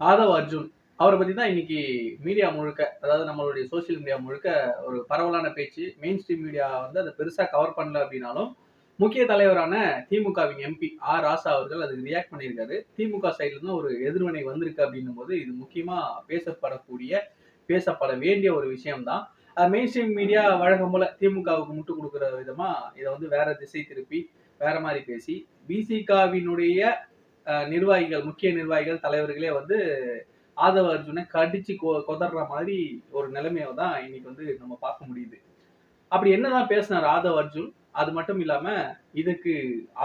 ஆதவ் அர்ஜுன் அவரை பத்தி தான் இன்னைக்கு மீடியா முழுக்க அதாவது நம்மளுடைய சோஷியல் மீடியா முழுக்க ஒரு பரவலான பேச்சு. மெயின் ஸ்ட்ரீம் மீடியா வந்து அதை பெருசா கவர் பண்ணல அப்படின்னாலும் முக்கிய தலைவரான திமுகவின் எம்பி ஆர் ராசா அவர்கள் அதுக்கு ரியாக்ட் பண்ணியிருக்காரு. திமுக சைட்ல இருந்து ஒரு எதிர்வினை வந்திருக்கு அப்படின்னும் போது இது முக்கியமா பேசப்படக்கூடிய பேசப்பட வேண்டிய ஒரு விஷயம்தான். மெயின் ஸ்ட்ரீம் மீடியா வழக்கம் போல திமுகவுக்கு முட்டு கொடுக்குற விதமா இதை வந்து வேற திசை திருப்பி வேற மாதிரி பேசி பிசிகாவினுடைய நிர்வாகிகள் முக்கிய நிர்வாகிகள் தலைவர்களே வந்து ஆதவ அர்ஜுனை கடிச்சு கொ கொதற மாதிரி ஒரு நிலைமையை தான் இன்னைக்கு வந்து நம்ம பார்க்க முடியுது. அப்படி என்னதான் பேசினார் ஆதவ் அர்ஜுன் அது மட்டும் இல்லாம இதுக்கு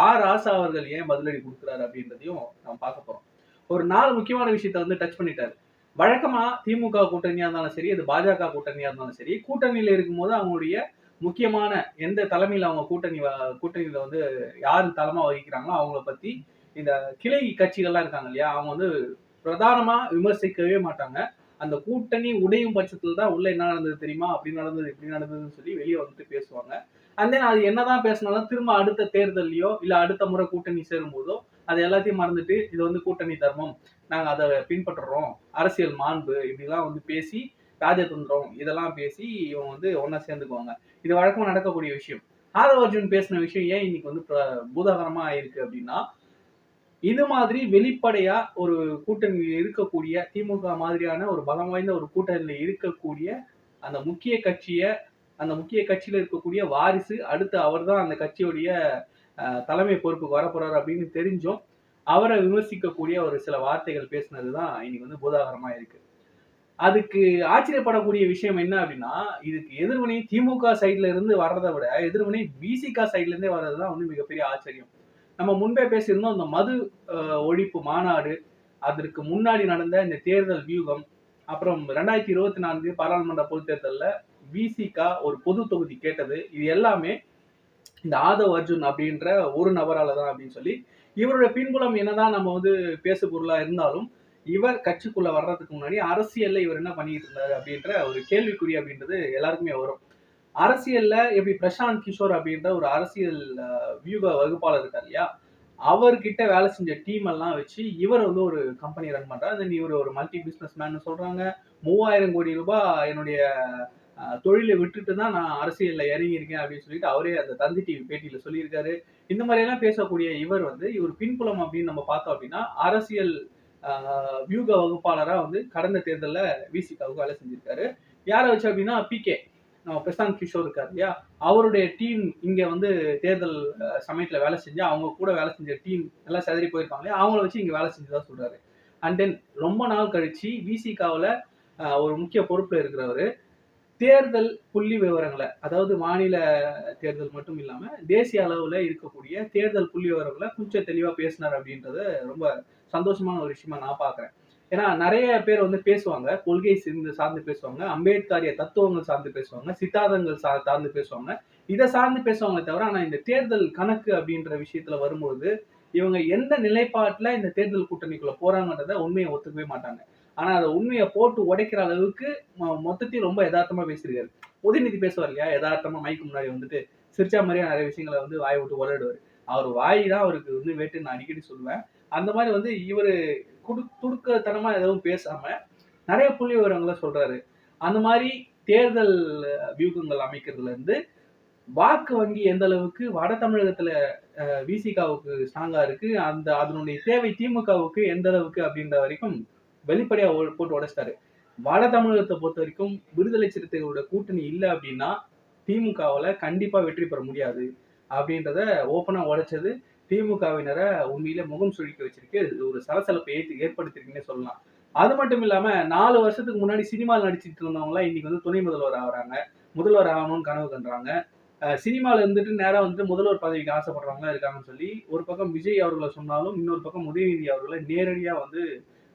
ஆர் ஆசா அவர்கள் ஏன் பதிலடி கொடுக்குறாரு அப்படின்றதையும் நம்ம பார்க்க போறோம். ஒரு நாலு முக்கியமான விஷயத்த வந்து டச் பண்ணிட்டாரு. வழக்கமா திமுக கூட்டணியா இருந்தாலும் சரி அது பாஜக கூட்டணியா இருந்தாலும் சரி கூட்டணியில இருக்கும்போது அவங்களுடைய முக்கியமான எந்த தலைமையில அவங்க கூட்டணி கூட்டணியில வந்து யார் தலைமா வகிக்கிறாங்களோ அவங்கள பத்தி இந்த கிளை கட்சிகள்லாம் இருக்காங்க இல்லையா அவங்க வந்து பிரதானமா விமர்சிக்கவே மாட்டாங்க. அந்த கூட்டணி உடையும் பட்சத்துல தான் உள்ள என்ன நடந்தது தெரியுமா அப்படி நடந்தது இப்படி நடந்ததுன்னு சொல்லி வெளியே வந்துட்டு பேசுவாங்க. அண்ட் தென் அது என்னதான் பேசினாலும் திரும்ப அடுத்த தேர்தல்லையோ இல்ல அடுத்த முறை கூட்டணி சேரும் போதோ அது எல்லாத்தையும் மறந்துட்டு இது வந்து கூட்டணி தர்மம் நாங்க அதை பின்பற்றுறோம் அரசியல் மாண்பு இப்படிலாம் வந்து பேசி ராஜதந்திரம் இதெல்லாம் பேசி இவங்க வந்து ஒன்னா சேர்ந்துக்குவாங்க. இது வழக்கமா நடக்கக்கூடிய விஷயம். ஆதவ அர்ஜுன் பேசின விஷயம் ஏன் இன்னைக்கு வந்து பூதாகரமா ஆயிருக்கு அப்படின்னா இது மாதிரி வெளிப்படையா ஒரு கூட்டணியில் இருக்கக்கூடிய திமுக மாதிரியான ஒரு பலம் வாய்ந்த ஒரு கூட்டணியில இருக்கக்கூடிய அந்த முக்கிய கட்சிய அந்த முக்கிய கட்சியில இருக்கக்கூடிய வாரிசு அடுத்து அவர் தான் அந்த கட்சியுடைய தலைமை பொறுப்புக்கு வரப்போறாரு அப்படின்னு தெரிஞ்சும் அவரை விமர்சிக்கக்கூடிய ஒரு சில வார்த்தைகள் பேசினது தான் இன்னைக்கு வந்து பூதாகரமா இருக்கு. அதுக்கு ஆச்சரியப்படக்கூடிய விஷயம் என்ன அப்படின்னா இதுக்கு எதிர்வினை திமுக சைட்ல இருந்து வர்றதை விட எதிர்வினை பிசிக சைட்ல இருந்தே வர்றதுதான் வந்து மிகப்பெரிய ஆச்சரியம். நம்ம முன்பே பேசியிருந்தோம் இந்த மது ஒழிப்பு மாநாடு அதற்கு முன்னாடி நடந்த இந்த தேர்தல் வியூகம் அப்புறம் ரெண்டாயிரத்தி இருபத்தி நான்கு பாராளுமன்ற பொது தேர்தலில் விசிகா ஒரு பொது தொகுதி கேட்டது. இது எல்லாமே இந்த ஆதவ் அர்ஜுன் அப்படின்ற ஒரு நபரால தான் அப்படின்னு சொல்லி இவருடைய பின்புலம் என்னதான் நம்ம வந்து பேசு பொருளாக இருந்தாலும் இவர் கட்சிக்குள்ள வர்றதுக்கு முன்னாடி அரசியல்ல இவர் என்ன பண்ணிட்டு இருந்தாரு அப்படின்ற ஒரு கேள்விக்குறி அப்படின்றது எல்லாருக்குமே வரும். அரசியல்ல எப்படி பிரசாந்த் கிஷோர் அப்படின்ற ஒரு அரசியல் வியூக வகுப்பாளர் இருக்கார் இல்லையா? அவர்கிட்ட வேலை செஞ்ச டீம் எல்லாம் வச்சு இவர் வந்து ஒரு கம்பெனி ரன் பண்றாரு. தென் இவர் ஒரு மல்டி பிசினஸ் மேன் சொல்றாங்க. மூவாயிரம் கோடி ரூபாய் என்னுடைய தொழிலை விட்டுட்டு தான் நான் அரசியல்ல இறங்கியிருக்கேன் அப்படின்னு சொல்லிட்டு அவரே அந்த தந்தி டிவி பேட்டியில சொல்லியிருக்காரு. இந்த மாதிரி எல்லாம் பேசக்கூடிய இவர் வந்து இவர் பின்புலம் அப்படின்னு நம்ம பார்த்தோம் அப்படின்னா அரசியல் வியூக வகுப்பாளராக வந்து கடந்த தேர்தலில் விசிகாவுக்கு வேலை செஞ்சிருக்காரு. யாரை வச்சு அப்படின்னா பிகே பிரசாந்த் கிஷோர் இருக்கார் இல்லையா அவருடைய டீம் இங்க வந்து தேர்தல் சமயத்தில் சமயத்துல வேலை செஞ்சு அவங்க கூட வேலை செஞ்ச டீம் எல்லாம் செதறி போயிருப்பாங்க இல்லையா? அவங்கள வச்சு இங்க வேலை செஞ்சதா சொல்றாரு. அண்ட் தென் ரொம்ப நாள் கழிச்சு விசிகாவில் ஒரு முக்கிய பொறுப்புல இருக்கிறவர். தேர்தல் புள்ளி விவரங்களை அதாவது மாநில தேர்தல் மட்டும் இல்லாம தேசிய அளவுல இருக்கக்கூடிய தேர்தல் புள்ளி விவரங்களை கொஞ்சம் தெளிவா பேசினார் அப்படின்றது ரொம்ப சந்தோஷமான ஒரு விஷயமா நான் பாக்குறேன். ஏன்னா நிறைய பேர் வந்து பேசுவாங்க. கொள்கை சார்ந்து சார்ந்து பேசுவாங்க. அம்பேத்கரிய தத்துவங்கள் சார்ந்து பேசுவாங்க. சித்தாந்தங்கள் சா சார்ந்து பேசுவாங்க. இதை சார்ந்து பேசுவாங்களே தவிர ஆனா இந்த தேர்தல் கணக்கு அப்படின்ற விஷயத்துல வரும்போது இவங்க எந்த நிலைப்பாட்டில் இந்த தேர்தல் கூட்டணிக்குள்ள போறாங்கன்றத உண்மையை ஒத்துக்கவே மாட்டாங்க. ஆனா அதை உண்மையை போட்டு உடைக்கிற அளவுக்கு மொ- மொத்தத்தையும் ரொம்ப யதார்த்தமா பேசியிருக்காரு. உதயநிதி பேசுவார் இல்லையா? யதார்த்தமா மைக்கு முன்னாடி வந்துட்டு சிரிச்சா மாதிரியே நிறைய விஷயங்களை வந்து வாய் விட்டு உலடுவார் அவர் வாய் தான் அவருக்கு வந்து வேட்டு நான் அடிக்கடி சொல்லுவேன். அந்த மாதிரி வந்து இவர் குடு துடுக்கத்தனமாக எதுவும் பேசாம நிறைய புள்ளி விவரங்களை சொல்றாரு. அந்த மாதிரி தேர்தல் வியூகங்கள் அமைக்கிறதுல இருந்து வாக்கு வங்கி எந்த அளவுக்கு வட தமிழகத்துல விசிகாவுக்கு ஸ்ட்ராங்கா இருக்கு அந்த அதனுடைய தேவை திமுகவுக்கு எந்த அளவுக்கு அப்படின்ற வரைக்கும் வெளிப்படையா போட்டு உடைச்சிட்டாரு. வட தமிழகத்தை பொறுத்த வரைக்கும் விடுதலை சிறுத்தைகளோட கூட்டணி இல்லை அப்படின்னா திமுகவில் கண்டிப்பா வெற்றி பெற முடியாது அப்படின்றத ஓப்பனா உடைச்சது திமுகவினரை உண்மையிலே முகம் சுழிக்க வச்சிருக்கு. ஒரு சலசலப்பை ஏற்று ஏற்படுத்திருக்குன்னே சொல்லலாம். அது மட்டும் இல்லாம நாலு வருஷத்துக்கு முன்னாடி சினிமாவில் நடிச்சிட்டு இருந்தவங்க இன்னைக்கு வந்து துணை முதல்வர் ஆகிறாங்க. முதல்வர் ஆகணும்னு கனவு கண்றாங்க. சினிமாவில் இருந்துட்டு நேரா வந்துட்டு முதல்வர் பதவிக்கு ஆசைப்படுறவங்க இருக்காங்கன்னு சொல்லி ஒரு பக்கம் விஜய் அவர்களை சொன்னாலும் இன்னொரு பக்கம் உதயநிதி அவர்களை நேரடியா வந்து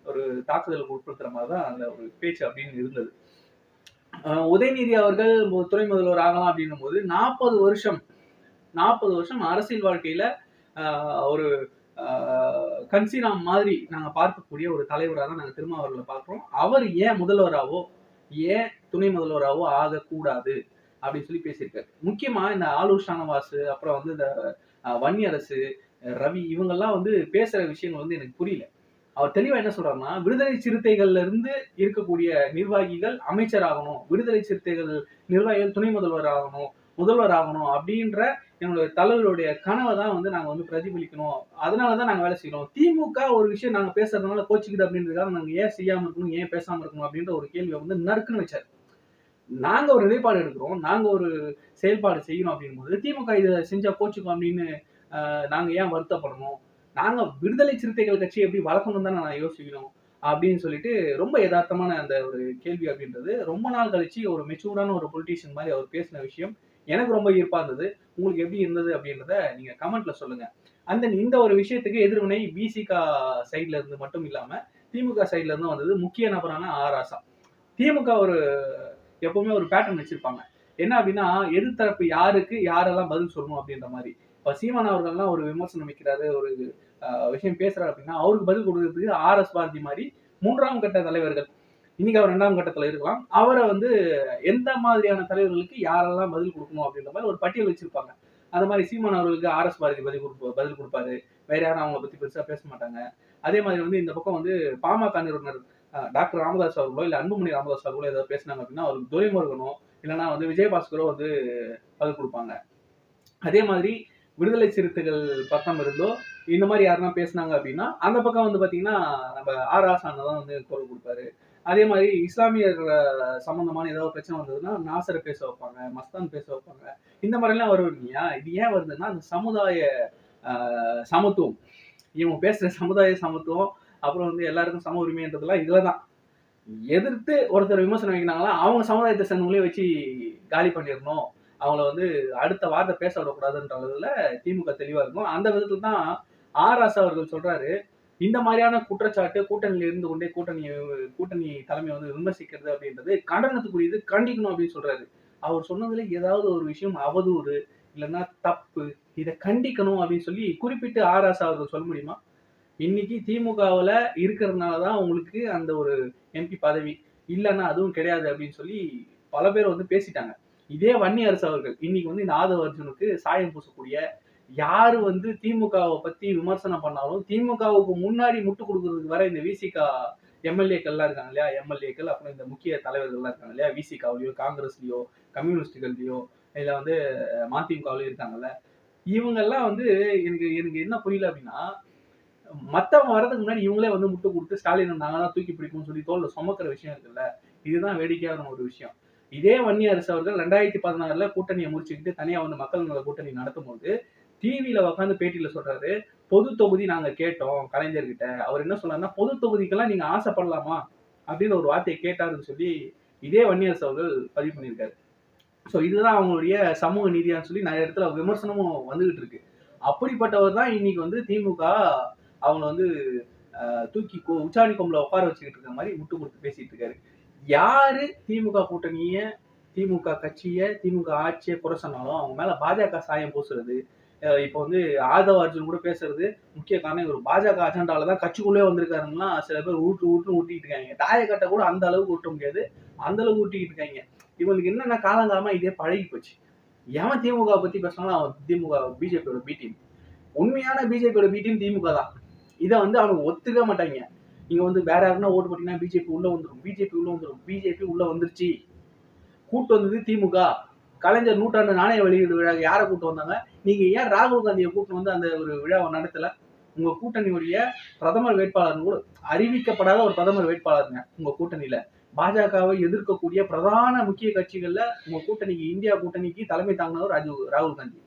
ஒரு தாக்குதலுக்கு உட்படுத்துற மாதிரி தான் அந்த ஒரு பேச்சு அப்படின்னு இருந்தது. உதயநிதி அவர்கள் துணை முதல்வர் ஆகலாம் அப்படின்னும் போது நாற்பது வருஷம் நாற்பது வருஷம் அரசியல் வாழ்க்கையில ஒரு கன்சிராம் மாதிரி நாங்க பார்க்கக்கூடிய ஒரு தலைவராக தான் நாங்க திருமாவளவர்களை பார்க்கிறோம். அவர் ஏன் முதல்வராவோ ஏன் துணை முதல்வராவோ ஆகக்கூடாது அப்படின்னு சொல்லி பேசியிருக்காரு. முக்கியமா இந்த ஆலூர் ஷானவாஸ் அப்புறம் வந்து இந்த வன்னியரசு ரவி இவங்கெல்லாம் வந்து பேசுற விஷயங்கள் வந்து எனக்கு புரியல. அவர் தெளிவா என்ன சொல்றாருன்னா விடுதலை சிறுத்தைகள்ல இருந்து இருக்கக்கூடிய நிர்வாகிகள் அமைச்சர் ஆகணும் விடுதலை சிறுத்தைகள் நிர்வாகிகள் துணை முதல்வர் ஆகணும் முதல்வர் ஆகணும் அப்படின்ற என்னுடைய தலைவருடைய கனவை தான் வந்து நாங்கள் வந்து பிரதிபலிக்கணும். அதனால தான் நாங்கள் வேலை செய்கிறோம் திமுக ஒரு விஷயம் நாங்கள் பேசுறதுனால கோச்சிக்கிட்டு அப்படின்றதுக்காக நாங்கள் ஏன் செய்யாமல் இருக்கணும் ஏன் பேசாமல் இருக்கணும் அப்படின்ற ஒரு கேள்வியை வந்து நறுக்குன்னு வச்சார். நாங்கள் ஒரு நிலைப்பாடு எடுக்கிறோம். நாங்கள் ஒரு செயல்பாடு செய்யணும் அப்படிங்கும்போது திமுக இதை செஞ்சால் கோச்சுக்கும் அப்படின்னு நாங்கள் ஏன் வருத்தப்படணும் நாங்கள் விடுதலை சிறுத்தைகள் கட்சி எப்படி வளர்க்கணும் தான் நான் யோசிக்கணும் அப்படின்னு சொல்லிட்டு ரொம்ப யதார்த்தமான அந்த ஒரு கேள்வி அப்படின்றது. ரொம்ப நாள் கழிச்சு ஒரு மெச்சூர்டான ஒரு பொலிட்டீஷியன் மாதிரி அவர் பேசின விஷயம். எனக்கு ரொம்ப ஈர்ப்பா இருந்தது. உங்களுக்கு எப்படி இருந்தது அப்படின்றத நீங்க கமெண்ட்ல சொல்லுங்க. அந்த இந்த ஒரு விஷயத்துக்கு எதிர்வினை பிசிகா சைட்ல இருந்து மட்டும் இல்லாம திமுக சைட்ல இருந்து வந்தது முக்கிய நபரான ஆர் ஆசா திமுக ஒரு எப்பவுமே ஒரு பேட்டர்ன் வச்சிருப்பாங்க. என்ன அப்படின்னா எதிர்த்தரப்பு யாருக்கு யாரெல்லாம் பதில் சொல்லணும் அப்படின்ற மாதிரி. இப்ப சீமான் அவர்கள்லாம் ஒரு விமர்சனம் வைக்கிறாரு ஒரு விஷயம் பேசுறாரு அப்படின்னா அவருக்கு பதில் கொடுக்கறதுக்கு ஆர் எஸ் பாரதி மாதிரி மூன்றாம் கட்ட தலைவர்கள். இன்னைக்கு அவர் ரெண்டாம் கட்டத்துல இருக்கலாம். அவரை வந்து எந்த மாதிரியான தலைவர்களுக்கு யாரெல்லாம் பதில் கொடுக்கணும் அப்படின்ற மாதிரி ஒரு பட்டியல் வச்சிருப்பாங்க. அந்த மாதிரி சீமான் அவர்களுக்கு ஆர் எஸ் பாரதி பதில் கொடுப்ப பதில் கொடுப்பாரு. வேற யாரும் அவங்கள பத்தி பெருசா பேச மாட்டாங்க. அதே மாதிரி வந்து இந்த பக்கம் வந்து பாமக நிறுவனர் டாக்டர் ராமதாஸ் அவர்களோ இல்ல அன்புமணி ராமதாஸ் அவர்களோ ஏதாவது பேசினாங்க அப்படின்னா அவருக்கு துரைமுருகனோ இல்லைன்னா வந்து விஜயபாஸ்கரோ வந்து பதில் கொடுப்பாங்க. அதே மாதிரி விடுதலை சிறுத்தைகள் பக்கம் இருந்தோ இந்த மாதிரி யாருன்னா பேசுனாங்க அப்படின்னா அந்த பக்கம் வந்து பாத்தீங்கன்னா நம்ம ஆர் ஆசான தான் வந்து குரல் கொடுப்பாரு. அதே மாதிரி இஸ்லாமியர்கள் சம்மந்தமான சம்பந்தமான ஏதாவது பிரச்சனை வந்ததுன்னா நாசரை பேச வைப்பாங்க மஸ்தான் பேச வைப்பாங்க. இந்த மாதிரிலாம் வரும் இல்லையா? இது ஏன் வருதுன்னா அந்த சமுதாய சமத்துவம். இவங்க பேசுற சமுதாய சமத்துவம் அப்புறம் வந்து எல்லாருக்கும் சம உரிமைன்றதெல்லாம் இதுல தான் எதிர்த்து ஒருத்தர் விமர்சனம் வைக்கிறாங்களா அவங்க சமுதாயத்தை சேர்ந்தவங்களே வச்சு காலி பண்ணிடணும். அவங்கள வந்து அடுத்த வார்த்தை பேச விடக்கூடாதுன்றதுல திமுக தெளிவாக இருக்கும். அந்த விதத்துல தான் ஆர் ஆசா அவர்கள் சொல்றாரு இந்த மாதிரியான குற்றச்சாட்டு கூட்டணியில இருந்து கொண்டே கூட்டணி கூட்டணி தலைமை வந்து விமர்சிக்கிறது அப்படின்றது கண்டனத்துக்குரியது கண்டிக்கணும் அப்படின்னு சொல்றாரு. அவர் சொன்னதுல ஏதாவது ஒரு விஷயம் அவதூறு இல்லைன்னா தப்பு இதை கண்டிக்கணும் அப்படின்னு சொல்லி குறிப்பிட்டு ஆர் ஆசா அவர்கள் சொல்ல முடியுமா? இன்னைக்கு திமுகவில் இருக்கிறதுனால தான் உங்களுக்கு அந்த ஒரு எம்பி பதவி இல்லைன்னா அதுவும் கிடையாது அப்படின்னு சொல்லி பல பேர் வந்து பேசிட்டாங்க. இதே வன்னி அரசு அவர்கள் இன்னைக்கு வந்து இந்த ஆதவ அர்ஜுனுக்கு சாயம் பூசக்கூடிய யாரு வந்து திமுகவை பத்தி விமர்சனம் பண்ணாலும் திமுகவுக்கு முன்னாடி முட்டு கொடுக்கறதுக்கு வர இந்த விசிகா எம்எல்ஏக்கள்லாம் இருக்காங்க இல்லையா? எம்எல்ஏக்கள் அப்புறம் இந்த முக்கிய தலைவர்கள்லாம் இருக்காங்க இல்லையா? விசிகாவிலையோ காங்கிரஸ்லயோ கம்யூனிஸ்டுகள்லயோ இல்ல வந்து மதிமுகவிலயோ இருக்காங்கல்ல. இவங்கெல்லாம் வந்து எனக்கு எனக்கு என்ன புரியல அப்படின்னா மத்தவங்க வரதுக்கு முன்னாடி இவங்களே வந்து முட்டு கொடுத்து ஸ்டாலின் நாங்க தான் தூக்கி பிடிக்கும்னு சொல்லி தோல்ல சுமக்கிற விஷயம் இருக்குல்ல. இதுதான் வேடிக்கையான ஒரு விஷயம். இதே வன்னி அரசு அவர்கள் ரெண்டாயிரத்தி பதினாறுல கூட்டணியை முடிச்சுக்கிட்டு தனியா வந்து மக்கள் நல கூட்டணி நடத்தும் போது டிவியில உட்காந்து பேட்டியில சொல்றாரு பொது தொகுதி நாங்க கேட்டோம் கலைஞர்கிட்ட. அவர் என்ன சொன்னார்னா பொது தொகுதிக்கெல்லாம் நீங்க ஆசைப்படலாமா? அப்படின்னு ஒரு வார்த்தையை கேட்டாருன்னு சொல்லி இதே வன்னியரசு அவர்கள் பதிவு பண்ணியிருக்காரு. ஸோ இதுதான் அவங்களுடைய சமூக நீதியான்னு சொல்லி நிறைய இடத்துல விமர்சனமும் வந்துகிட்டு இருக்கு. அப்படிப்பட்டவர் தான் இன்னைக்கு வந்து திமுக அவங்க வந்து தூக்கி உச்சாணி கொம்புல உட்கார வச்சுக்கிட்டு இருக்க மாதிரி முட்டு கொடுத்து பேசிட்டு இருக்காரு. யாரு திமுக கூட்டணிய திமுக கட்சியை திமுக ஆட்சியை குறை சொன்னாலும் அவங்க மேல பாஜக சாயம் பூசுறது இப்போ வந்து ஆதவ அர்ஜுன் கூட பேசுறது முக்கிய காரணம் இவர் பாஜக அஜெண்டால தான் கட்சிக்குள்ளே வந்திருக்காருன்னா சில பேர் ஊட்டு ஊட்டு ஊட்டிட்டு இருக்காங்க. தாயக்கட்டை கூட அந்த அளவுக்கு ஊட்ட முடியாது. அந்த அளவுக்கு ஊட்டிக்கிட்டு இருக்காங்க. இவங்களுக்கு என்னென்ன காலங்காலமா இதே பழகி போச்சு? எவன் திமுக பத்தி பேசினாலும் அவன் திமுக பிஜேபியோட பி டீம் உண்மையான பிஜேபியோட பி டீம் திமுக தான். இதை வந்து அவங்க ஒத்துக்க மாட்டாங்க. நீங்க வந்து வேற யாருன்னா ஓட்டு போட்டீங்கன்னா பிஜேபி உள்ள வந்துடும் பிஜேபி உள்ள வந்துடும் பிஜேபி உள்ள வந்துருச்சு. கூட்டு வந்தது திமுக. கலைஞர் நூற்றாண்டு நாணய வெளியீடு விழா யாரை கூட்டு வந்தாங்க? நீங்க ஏன் ராகுல் காந்தியை கூட்டு வந்து அந்த ஒரு விழாவை நடத்தல? உங்க கூட்டணியுடைய பிரதமர் வேட்பாளர் கூட அறிவிக்கப்படாத ஒரு பிரதமர் வேட்பாளருங்க உங்க கூட்டணியில. பாஜகவை எதிர்க்கக்கூடிய பிரதான முக்கிய கட்சிகள்ல உங்க கூட்டணிக்கு இந்தியா கூட்டணிக்கு தலைமை தாங்கினவர் ராஜீவ் ராகுல் காந்தி.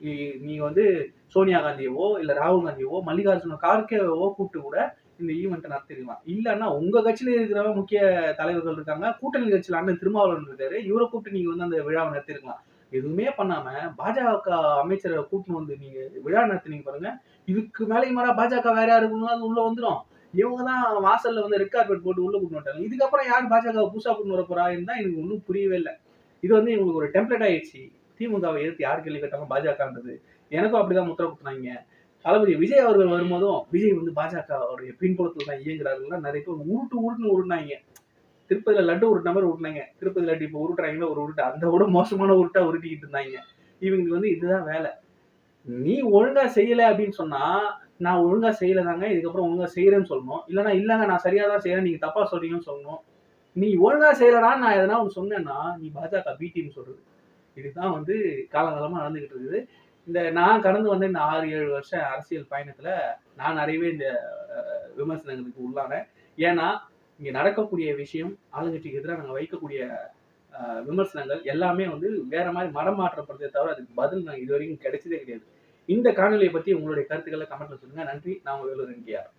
இ- நீங்க வந்து சோனியா காந்தியவோ இல்ல ராகுல் காந்தியவோ மல்லிகார்ஜுன கார்கேவோ கூப்பிட்டு கூட இந்த ஈவெண்ட்டை நடத்திருக்கலாம் இல்லைன்னா உங்க கட்சியில இருக்கிறவங்க முக்கிய தலைவர்கள் இருக்காங்க கூட்டணி கட்சியில அண்ணன் திருமாவளவன் இருக்காரு இவரை கூப்பிட்டு நீங்க வந்து அந்த விழாவை நடத்திருக்கலாம் எதுவுமே பண்ணாம பாஜக அமைச்சரை கூட்டணும் வந்து நீங்க விழா நடத்தினீங்க பாருங்க. இதுக்கு மேலே மாறா பாஜக வேற யாருக்குங்க அது உள்ள வந்துடும் இவங்க தான் வாசல்ல வந்து ரெட் கார்பெட் போட்டு உள்ள கூட்டு வந்துட்டாங்க. இதுக்கப்புறம் யார் பாஜக புதுசா கூட்டு வர போறான்னு தான் எனக்கு ஒன்றும் புரியவே இல்லை. இது வந்து இவங்களுக்கு ஒரு டெம்ப்ளேட் ஆயிடுச்சு. திமுகவை எதிர்த்து யார் கேள்வி கேட்டாலும் பாஜகன்றது. எனக்கும் அப்படிதான் முத்திர குத்துனாங்க. தளபதி விஜய் அவர்கள் வரும்போதும் விஜய் வந்து பாஜகவுடைய பின்புலத்தில் தான் இயங்குறாருன்னா நிறைய பேர் உருட்டு உருட்டுன்னு உருட்டினாங்க. திருப்பதியில் லட்டு உருட்டின மாதிரி உருட்டினாங்க. திருப்பதி லட்டு இப்போ உருட்டுறாங்களோ ஒரு உருட்டு. அந்த விட மோசமான உருட்டா உருட்டிக்கிட்டு இருந்தாங்க. இவங்களுக்கு வந்து இதுதான் வேலை. நீ ஒழுங்கா செய்யல அப்படின்னு சொன்னா நான் ஒழுங்கா செய்யலதாங்க இதுக்கப்புறம் ஒழுங்கா செய்யறேன்னு சொல்லணும். இல்லைனா இல்லைங்க நான் சரியா தான் செய்யறேன் நீங்க தப்பா சொல்றீங்கன்னு சொல்லணும். நீ ஒழுங்கா செய்யலடான்னு நான் எதனா ஒன்று சொன்னேன்னா நீ பாஜக பிடின்னு சொல்றது. இதுதான் வந்து காலகாலமா நடந்துகிட்டு இருக்குது. இந்த நான் கடந்து வந்த இந்த ஆறு ஏழு வருஷம் அரசியல் பயணத்துல நான் நிறையவே இந்த விமர்சனங்களுக்கு உள்ளானேன். ஏன்னா இங்க நடக்கக்கூடிய விஷயம் ஆளுங்கட்சிக்கு எதிராக நாங்கள் வைக்கக்கூடிய விமர்சனங்கள் எல்லாமே வந்து வேற மாதிரி மரம் மாற்றப்படுறதே தவிர அதுக்கு பதில் நாங்கள் இது வரைக்கும் கிடைச்சதே கிடையாது. இந்த காணொலியை பத்தி உங்களுடைய கருத்துக்களை கமெண்ட்ல சொல்லுங்க. நன்றி. நான் வேலூர் என்கியார்